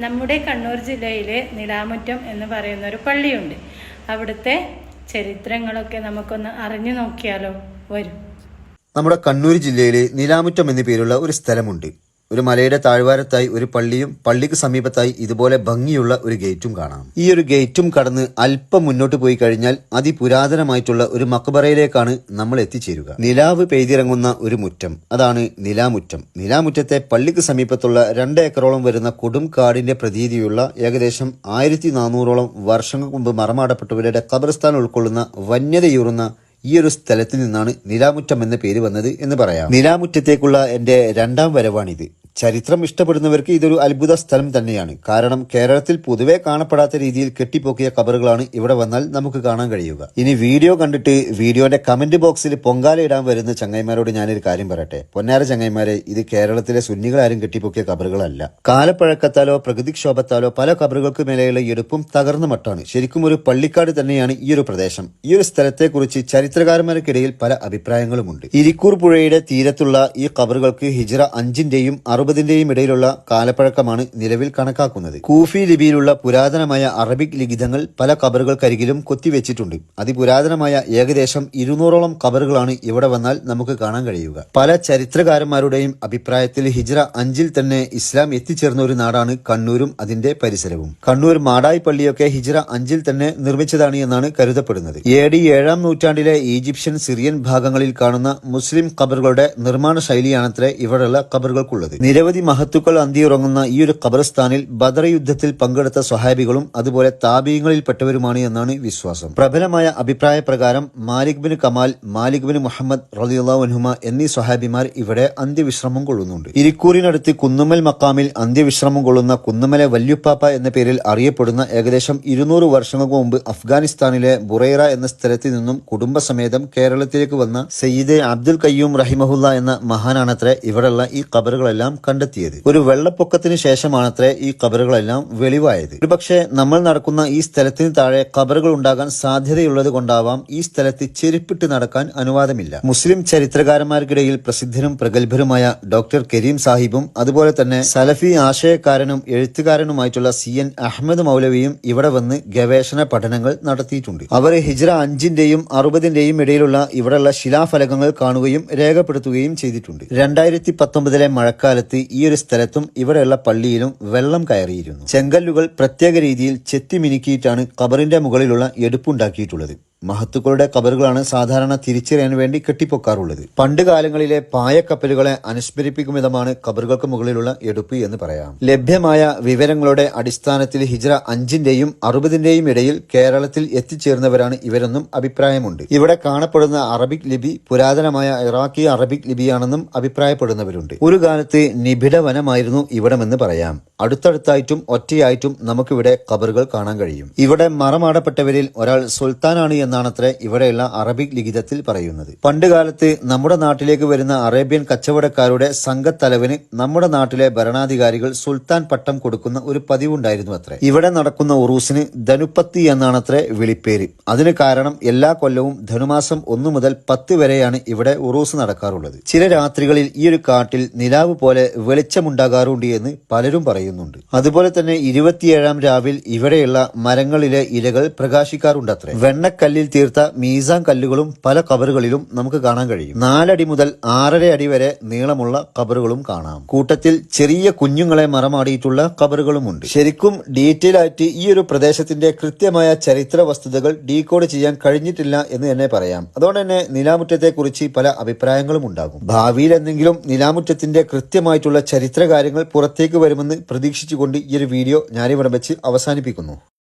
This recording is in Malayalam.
നമ്മുടെ കണ്ണൂർ ജില്ലയിലെ നിലാമുറ്റം എന്ന് പറയുന്ന ഒരു പള്ളിയുണ്ട്. അവിടുത്തെ ചരിത്രങ്ങളൊക്കെ നമുക്കൊന്ന് അറിഞ്ഞു നോക്കിയാലോ? വരും. നമ്മുടെ കണ്ണൂർ ജില്ലയിലെ നിലാമുറ്റം എന്നു പേരുള്ള ഒരു സ്ഥലമുണ്ട്. ഒരു മലയുടെ താഴ്വാരത്തായി ഒരു പള്ളിയും പള്ളിക്ക് സമീപത്തായി ഇതുപോലെ ഭംഗിയുള്ള ഒരു ഗേറ്റും കാണാം. ഈ ഒരു ഗേറ്റും കടന്ന് അല്പം മുന്നോട്ട് പോയി കഴിഞ്ഞാൽ അതിപുരാതനമായിട്ടുള്ള ഒരു മക്ബറയിലേക്കാണ് നമ്മൾ എത്തിച്ചേരുക. നിലാവ് പെയ്തിറങ്ങുന്ന ഒരു മുറ്റം. അതാണ് നിലാമുറ്റം. നിലാമുറ്റത്തെ പള്ളിക്ക് സമീപത്തുള്ള രണ്ട് ഏക്കറോളം വരുന്ന കൊടും കാടിന്റെ പ്രതീതിയുള്ള ഏകദേശം ആയിരത്തി നാനൂറോളം വർഷങ്ങൾക്ക് മുമ്പ് മറമാടപ്പെട്ടവരുടെ ഖബർസ്ഥാൻ ഉൾക്കൊള്ളുന്ന വന്യതയൂറുന്ന ഈ ഒരു സ്ഥലത്ത് നിന്നാണ് നിലാമുറ്റം എന്ന പേര് വന്നത് എന്ന് പറയാം. നിലാമുറ്റത്തേക്കുള്ള എന്റെ രണ്ടാം വരവാണിത്. ചരിത്രം ഇഷ്ടപ്പെടുന്നവർക്ക് ഇതൊരു അത്ഭുത സ്ഥലം തന്നെയാണ്. കാരണം കേരളത്തിൽ പൊതുവെ കാണപ്പെടാത്ത രീതിയിൽ കെട്ടിപ്പൊക്കിയ കബറുകളാണ് ഇവിടെ വന്നാൽ നമുക്ക് കാണാൻ കഴിയുക. ഇനി വീഡിയോ കണ്ടിട്ട് വീഡിയോന്റെ കമന്റ് ബോക്സിൽ പൊങ്കാല ഇടാൻ വരുന്ന ചങ്ങായിമാരോട് ഞാനൊരു കാര്യം പറയട്ടെ. പൊന്നാര ചങ്ങായിമാരെ ഇത് കേരളത്തിലെ സുന്നികളാരും കെട്ടിപ്പൊക്കിയ കബറുകളല്ല. കാലപ്പഴക്കത്താലോ പ്രകൃതിക്ഷോഭത്താലോ പല കബറുകൾക്ക് മേലെയുള്ള എടുപ്പും തകർന്ന മട്ടാണ്. ശരിക്കും ഒരു പള്ളിക്കാട് തന്നെയാണ് ഈ ഒരു പ്രദേശം. ഈ ഒരു സ്ഥലത്തെക്കുറിച്ച് ചരിത്രകാരന്മാർക്കിടയിൽ പല അഭിപ്രായങ്ങളുമുണ്ട്. ഇരിക്കൂർ പുഴയുടെ തീരത്തുള്ള ഈ കബറുകൾക്ക് ഹിജറ അഞ്ചിന്റെയും അറുപതിന്റെയും ഇടയിലുള്ള കാലപ്പഴക്കമാണ് നിലവിൽ കണക്കാക്കുന്നത്. കൂഫി ലിപിയിലുള്ള പുരാതനമായ അറബിക് ലിഖിതങ്ങൾ പല കബറുകൾക്കരികിലും കൊത്തിവെച്ചിട്ടുണ്ട്. അതിപുരാതനമായ ഏകദേശം ഇരുന്നൂറോളം കബറുകളാണ് ഇവിടെ വന്നാൽ നമുക്ക് കാണാൻ കഴിയുക. പല ചരിത്രകാരന്മാരുടെയും അഭിപ്രായത്തിൽ ഹിജ്റ അഞ്ചിൽ തന്നെ ഇസ്ലാം എത്തിച്ചേർന്ന ഒരു നാടാണ് കണ്ണൂരും അതിന്റെ പരിസരവും. കണ്ണൂർ മാടായി പള്ളിയൊക്കെ ഹിജ്റ അഞ്ചിൽ തന്നെ നിർമ്മിച്ചതാണ് എന്നാണ് കരുതപ്പെടുന്നത്. എ ഡി ഏഴാം നൂറ്റാണ്ടിലെ ഈജിപ്ഷ്യൻ സിറിയൻ ഭാഗങ്ങളിൽ കാണുന്ന മുസ്ലിം കബറുകളുടെ നിർമ്മാണ ശൈലിയാണത്രേ ഇവിടെയുള്ള കബറുകൾക്കുള്ളത് നിരവധി മഹത്തുക്കൾ അന്തിയുറങ്ങുന്ന ഈ ഒരു ഖബറസ്ഥാനിൽ ബദർ യുദ്ധത്തിൽ പങ്കെടുത്ത സ്വഹാബികളും അതുപോലെ താപീയങ്ങളിൽപ്പെട്ടവരുമാണ് എന്നാണ് വിശ്വാസം. പ്രബലമായ അഭിപ്രായ പ്രകാരം Malik bin Kamal Malik bin Muhammad റലിയുല്ലാഹുനുമ എന്നീ സ്വഹാബിമാർ ഇവിടെ അന്ത്യവിശ്രമം കൊള്ളുന്നുണ്ട്. ഇരിക്കൂറിനടുത്ത് കുന്നുമൽ മക്കാമിൽ അന്ത്യവിശ്രമം കൊള്ളുന്ന കുന്നുമലെ വല്യുപ്പാപ്പ എന്ന പേരിൽ അറിയപ്പെടുന്ന ഏകദേശം ഇരുന്നൂറ് വർഷങ്ങൾക്ക് മുമ്പ് അഫ്ഗാനിസ്ഥാനിലെ ബുറൈറ എന്ന സ്ഥലത്ത് നിന്നും കുടുംബസമേതം കേരളത്തിലേക്ക് വന്ന സയ്യിദ് അബ്ദുൽ കയ്യൂം റഹിമഹുല്ല എന്ന മഹാനാണത്രേ ഇവിടെയുള്ള ഈ കബറുകളെല്ലാം കണ്ടെത്തിയത്. ഒരു വെള്ളപ്പൊക്കത്തിന് ശേഷമാണത്രേ ഈ കബറുകളെല്ലാം വെളിവായത്. ഒരുപക്ഷെ നമ്മൾ നടക്കുന്ന ഈ സ്ഥലത്തിന് താഴെ കബറുകൾ ഉണ്ടാകാൻ സാധ്യതയുള്ളത് കൊണ്ടാവാം ഈ സ്ഥലത്ത് ചെരുപ്പിട്ട് നടക്കാൻ അനുവാദമില്ല. മുസ്ലിം ചരിത്രകാരന്മാർക്കിടയിൽ പ്രസിദ്ധനും പ്രഗത്ഭരുമായ ഡോക്ടർ കരീം സാഹിബും അതുപോലെ തന്നെ സലഫി ആശയക്കാരനും എഴുത്തുകാരനുമായിട്ടുള്ള സി എൻ അഹമ്മദ് മൗലവിയും ഇവിടെ വന്ന് ഗവേഷണ പഠനങ്ങൾ നടത്തിയിട്ടുണ്ട്. അവർ ഹിജ്ര അഞ്ചിന്റെയും അറുപതിന്റെയും ഇടയിലുള്ള ഇവിടെയുള്ള ശിലാഫലകങ്ങൾ കാണുകയും രേഖപ്പെടുത്തുകയും ചെയ്തിട്ടുണ്ട്. രണ്ടായിരത്തി പത്തൊമ്പതിലെ മഴക്കാലത്ത് ഈ ഒരു സ്ഥലത്തും ഇവിടെയുള്ള പള്ളിയിലും വെള്ളം കയറിയിരുന്നു. ചെങ്കല്ലുകൾ പ്രത്യേക രീതിയിൽ ചെത്തി മിനുക്കിയിട്ടാണ് കബറിന്റെ മുകളിലുള്ള എടുപ്പുണ്ടാക്കിയിട്ടുള്ളത്. മഹത്തുക്കളുടെ കബറുകളാണ് സാധാരണ തിരിച്ചറിയാൻ വേണ്ടി കെട്ടിപ്പൊക്കാറുള്ളത്. പണ്ട് കാലങ്ങളിലെ പായക്കപ്പലുകളെ അനുസ്മരിപ്പിക്കും വിധമാണ് കബറുകൾക്ക് മുകളിലുള്ള എടുപ്പ് എന്ന് പറയാം. ലഭ്യമായ വിവരങ്ങളുടെ അടിസ്ഥാനത്തിൽ ഹിജ്ര അഞ്ചിന്റെയും അറുപതിന്റെയും ഇടയിൽ കേരളത്തിൽ എത്തിച്ചേർന്നവരാണ് ഇവരെന്നും അഭിപ്രായമുണ്ട്. ഇവിടെ കാണപ്പെടുന്ന അറബിക് ലിപി പുരാതനമായ ഇറാഖി അറബിക് ലിപിയാണെന്നും അഭിപ്രായപ്പെടുന്നവരുണ്ട്. ഒരു കാലത്ത് നിബിഡ വനമായിരുന്നു ഇവിടമെന്ന് പറയാം. അടുത്തടുത്തായിട്ടും ഒറ്റയായിട്ടും നമുക്കിവിടെ കബറുകൾ കാണാൻ കഴിയും. ഇവിടെ മറമാടപ്പെട്ടവരിൽ ഒരാൾ സുൽത്താനാണ് എന്നാണത്രേ ഇവിടെയുള്ള അറബിക് ലിഖിതത്തിൽ പറയുന്നത്. പണ്ട് കാലത്ത് നമ്മുടെ നാട്ടിലേക്ക് വരുന്ന അറേബ്യൻ കച്ചവടക്കാരുടെ സംഘത്തലവന് നമ്മുടെ നാട്ടിലെ ഭരണാധികാരികൾ സുൽത്താൻ പട്ടം കൊടുക്കുന്ന ഒരു പതിവുണ്ടായിരുന്നു അത്രേ. ഇവിടെ നടക്കുന്ന ഉറൂസിന് ധനുപ്പത്തി എന്നാണത്രേ വിളിപ്പേര്. അതിന് കാരണം എല്ലാ കൊല്ലവും ധനുമാസം ഒന്നു മുതൽ പത്ത് വരെയാണ് ഇവിടെ ഉറൂസ് നടക്കാറുള്ളത്. ചില രാത്രികളിൽ ഈ ഒരു കാട്ടിൽ നിലാവ് പോലെ വെളിച്ചമുണ്ടാകാറുണ്ട് എന്ന് പലരും പറയുന്നുണ്ട്. അതുപോലെ തന്നെ ഇരുപത്തിയേഴാം രാവിൽ ഇവിടെയുള്ള മരങ്ങളിലെ ഇലകൾ പ്രകാശിക്കാറുണ്ടത്രേ. വെണ്ണക്കല്ലിൽ തീർത്ത മീസാൻ കല്ലുകളും പല കബറുകളിലും നമുക്ക് കാണാൻ കഴിയും. നാലടി മുതൽ ആറര അടി വരെ നീളമുള്ള കബറുകളും കാണാം. കൂട്ടത്തിൽ ചെറിയ കുഞ്ഞുങ്ങളെ മറമാടിയിട്ടുള്ള കബറുകളുമുണ്ട് ശരിക്കും ഡീറ്റെയിൽ ആയിട്ട് ഈ ഒരു പ്രദേശത്തിന്റെ കൃത്യമായ ചരിത്ര വസ്തുതകൾ ഡീകോഡ് ചെയ്യാൻ കഴിഞ്ഞിട്ടില്ല എന്ന് തന്നെ പറയാം. അതുകൊണ്ട് തന്നെ നിലാമുറ്റത്തെ കുറിച്ച് പല അഭിപ്രായങ്ങളും ഉണ്ടാകും. ഭാവിയിൽ എന്തെങ്കിലും നിലാമുറ്റത്തിന്റെ കൃത്യമായിട്ടുള്ള ചരിത്ര കാര്യങ്ങൾ പുറത്തേക്ക് വരുമെന്ന് പ്രതീക്ഷിച്ചുകൊണ്ട് ഈ ഒരു വീഡിയോ ഞാനിവിടെ വെച്ച് അവസാനിപ്പിക്കുന്നു.